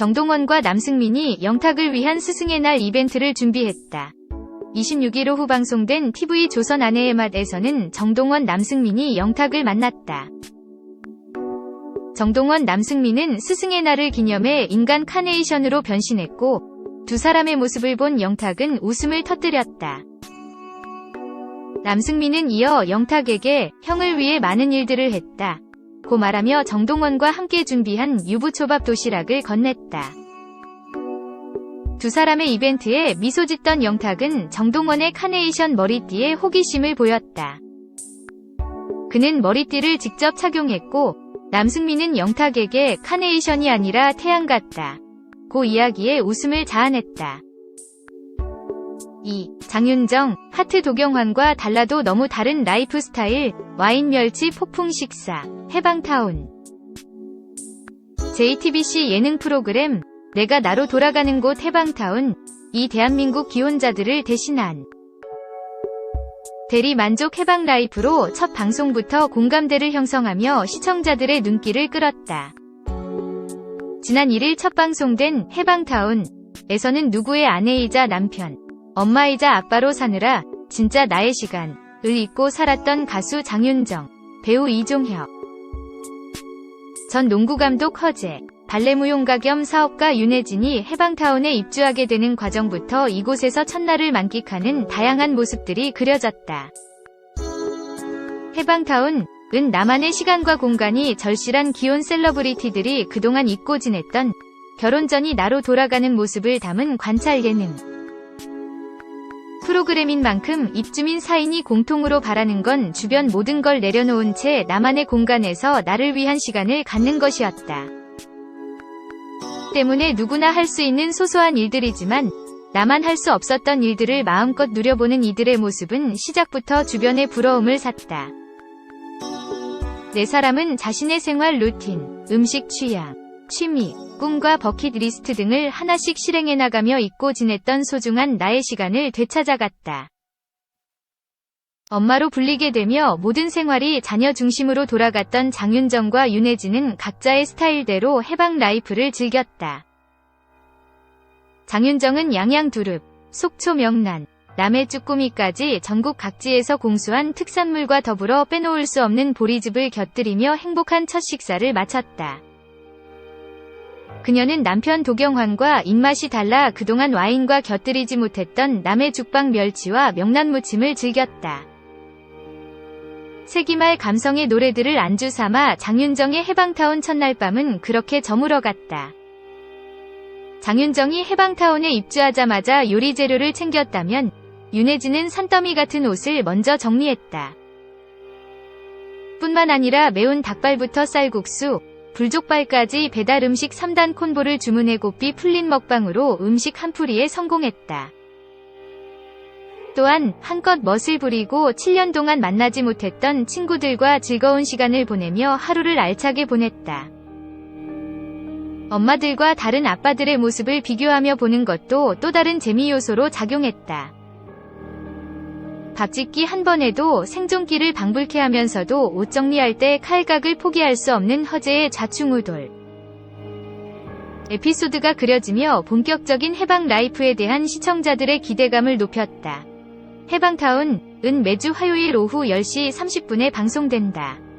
정동원과 남승민이 영탁을 위한 스승의 날 이벤트를 준비했다. 26일 오후 방송된 TV 조선 아내의 맛에서는 정동원 남승민이 영탁을 만났다. 정동원 남승민은 스승의 날을 기념해 인간 카네이션으로 변신했고 두 사람의 모습을 본 영탁은 웃음을 터뜨렸다. 남승민은 이어 영탁에게 형을 위해 많은 일들을 했다. 고 말하며 정동원과 함께 준비한 유부초밥 도시락을 건넸다. 두 사람의 이벤트에 미소 짓던 영탁은 정동원의 카네이션 머리띠에 호기심을 보였다. 그는 머리띠를 직접 착용했고 남승민은 영탁에게 카네이션이 아니라 태양 같다. 고 이야기에 웃음을 자아냈다. 2. 장윤정, 하트 도경환과 달라도 너무 다른 라이프 스타일, 와인 멸치 폭풍 식사, 해방타운. JTBC 예능 프로그램, 내가 나로 돌아가는 곳 해방타운, 이 대한민국 기혼자들을 대신한 대리 만족 해방 라이프로 첫 방송부터 공감대를 형성하며 시청자들의 눈길을 끌었다. 지난 1일 첫 방송된 해방타운에서는 누구의 아내이자 남편, 엄마이자 아빠로 사느라 진짜 나의 시간을 잊고 살았던 가수 장윤정, 배우 이종혁, 전 농구감독 허재, 발레무용가 겸 사업가 윤혜진이 해방타운에 입주하게 되는 과정부터 이곳에서 첫날을 만끽하는 다양한 모습들이 그려졌다. 해방타운 은 나만의 시간과 공간이 절실한 기혼 셀러브리티들이 그동안 잊고 지냈던 결혼 전이 나로 돌아가는 모습을 담은 관찰 예능. 프로그램인 만큼 입주민 사인이 공통으로 바라는 건 주변 모든 걸 내려놓은 채 나만의 공간에서 나를 위한 시간을 갖는 것이었다. 때문에 누구나 할 수 있는 소소한 일들이지만 나만 할 수 없었던 일들을 마음껏 누려보는 이들의 모습은 시작부터 주변의 부러움을 샀다. 네 사람은 자신의 생활 루틴, 음식 취향, 취미, 꿈과 버킷리스트 등을 하나씩 실행해 나가며 잊고 지냈던 소중한 나의 시간을 되찾아갔다. 엄마로 불리게 되며 모든 생활이 자녀 중심으로 돌아갔던 장윤정과 윤혜진은 각자의 스타일대로 해방 라이프를 즐겼다. 장윤정은 양양 두릅, 속초 명란, 남해 쭈꾸미까지 전국 각지에서 공수한 특산물과 더불어 빼놓을 수 없는 보리즙을 곁들이며 행복한 첫 식사를 마쳤다. 그녀는 남편 도경환과 입맛이 달라 그동안 와인과 곁들이지 못했던 남해 죽방 멸치와 명란무침을 즐겼다. 세기말 감성의 노래들을 안주 삼아 장윤정의 해방타운 첫날 밤은 그렇게 저물어갔다. 장윤정이 해방타운에 입주하자마자 요리 재료를 챙겼다면 윤혜진은 산더미 같은 옷을 먼저 정리했다. 뿐만 아니라 매운 닭발부터 쌀국수, 불족발까지 배달 음식 3단 콤보를 주문해 고삐 풀린 먹방으로 음식 한 풀이에 성공했다. 또한 한껏 멋을 부리고 7년 동안 만나지 못했던 친구들과 즐거운 시간을 보내며 하루를 알차게 보냈다. 엄마들과 다른 아빠들의 모습을 비교하며 보는 것도 또 다른 재미 요소로 작용했다. 밥짓기 한 번에도 생존기를 방불케 하면서도 옷 정리할 때 칼각을 포기할 수 없는 허재의 좌충우돌. 에피소드가 그려지며 본격적인 해방 라이프에 대한 시청자들의 기대감을 높였다. 해방타운 은 매주 화요일 오후 10시 30분에 방송된다.